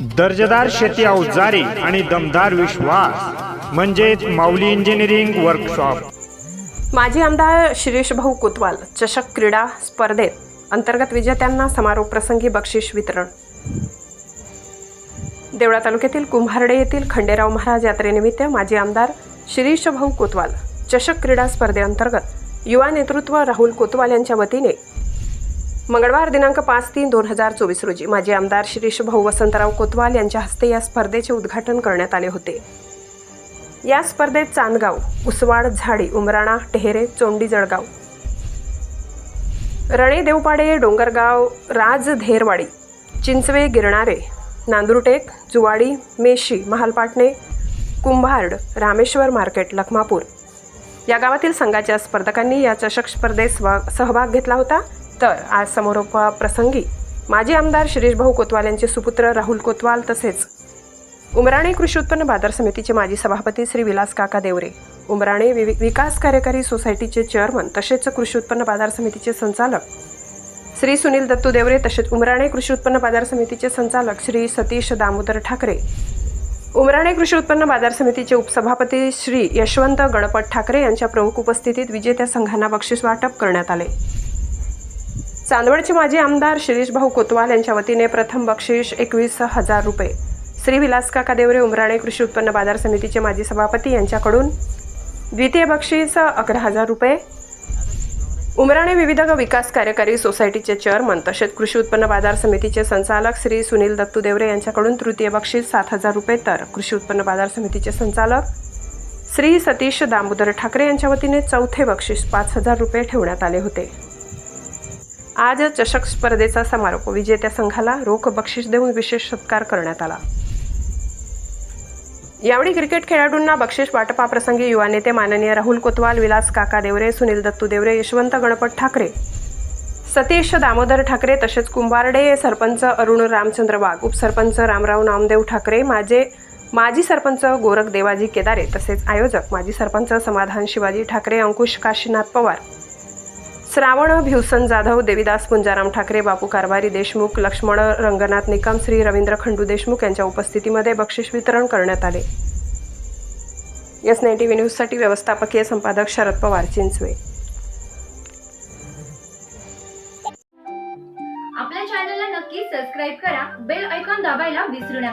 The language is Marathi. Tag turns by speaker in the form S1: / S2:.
S1: दर्जेदार शेती अवजारे आणि दमदार विश्वास म्हणजेच माऊली इंजिनिअरिंग वर्कशॉप
S2: माजी आमदार शिरीष भाऊ कोतवाल चषक क्रीडा स्पर्धेत अंतर्गत विजेत्यांना समारोप प्रसंगी बक्षीस वितरण. देवळा तालुक्यातील कुंभारडे येथील खंडेराव महाराज यात्रेनिमित्त माजी आमदार शिरीष भाऊ कोतवाल चषक क्रीडा स्पर्धेअंतर्गत युवा नेतृत्व राहुल कोतवाल यांच्या वतीने मंगळवार दिनांक पाच तीन दोन हजार चोवीस रोजी माजी आमदार शिरीष भाऊ वसंतराव कोतवाल यांच्या हस्ते या स्पर्धेचे उद्घाटन करण्यात आले होते. या स्पर्धेत चांदगाव उसवाड झाडी उमराणा टेहरे चोंडी जळगाव रणे देवपाडे डोंगरगाव राज धेरवाडी चिंचवे गिरणारे नांदुरटेक जुवाडी मेशी महालपाटणे कुंभार्ड रामेश्वर मार्केट लखमापूर. या गावातील संघाच्या स्पर्धकांनी या चषक स्पर्धेत सहभाग घेतला होता. तर आज समारोपाप्रसंगी माजी आमदार शिरीष भाऊ कोतवाल यांचे सुपुत्र राहुल कोतवाल तसेच उमराणे कृषी उत्पन्न बाजार समितीचे माजी सभापती श्री विलास काका देवरे उमराणे वि- विकास कार्यकारी सोसायटीचे चेअरमन तसेच कृषी उत्पन्न बाजार समितीचे संचालक श्री सुनील दत्तू देवरे तसेच उमराणे कृषी उत्पन्न बाजार समितीचे संचालक श्री सतीश दामोदर ठाकरे उमराणे कृषी उत्पन्न बाजार समितीचे उपसभापती श्री यशवंत गणपत ठाकरे यांच्या प्रमुख उपस्थितीत विजेत्या संघांना बक्षीस वाटप करण्यात आले. चांदवडचे माजी आमदार शिरीष भाऊ कोतवाल यांच्या वतीने प्रथम बक्षीस एकवीस हजार रुपये. श्री विलास काका देवरे उमराणे कृषी उत्पन्न बाजार समितीचे माजी सभापती यांच्याकडून द्वितीय बक्षीस अकरा हजार रुपये. उमराणे विविध विकास कार्यकारी सोसायटीचे चेअरमन तसेच कृषी उत्पन्न बाजार समितीचे संचालक श्री सुनील दत्तू देवरे यांच्याकडून तृतीय बक्षीस सात हजार रुपये तर कृषी उत्पन्न बाजार समितीचे संचालक श्री सतीश दामोदर ठाकरे यांच्या वतीने चौथे बक्षीस पाच हजार रुपये ठेवण्यात आले होते. आज चषक स्पर्धेचा समारोप. विजेत्या संघाला रोख बक्षीस देऊन विशेष सत्कार करण्यात आला. यावेळी क्रिकेट खेळाडूंना बक्षीस वाटपाप्रसंगी युवा नेते माननीय राहुल कोतवाल विलास काका देवरे सुनील दत्तू देवरे यशवंत गणपत ठाकरे सतीश दामोदर ठाकरे तसेच कुंभारडे सरपंच अरुण रामचंद्र वाघ उपसरपंच रामराव नामदेव ठाकरे माझे माजी सरपंच गोरख देवाजी केदारे तसेच आयोजक माजी सरपंच समाधान शिवाजी ठाकरे अंकुश काशीनाथ पवार श्रावण भिवसन जाधव देवीदास पुंजाराम ठाकरे बापू कारभारी देशमुख लक्ष्मण रंगनाथ निकम श्री रवींद्र खंडू देशमुख यांच्या उपस्थितीमध्ये बक्षीस वितरण करण्यात आले. एस नाईन टी व्ही न्यूजसाठी व्यवस्थापकीय संपादक शरद पवार चिंचवे. आपल्या चॅनलला नक्की सबस्क्राईब करा बेल ऐकॉन दाबायला विसरू नका.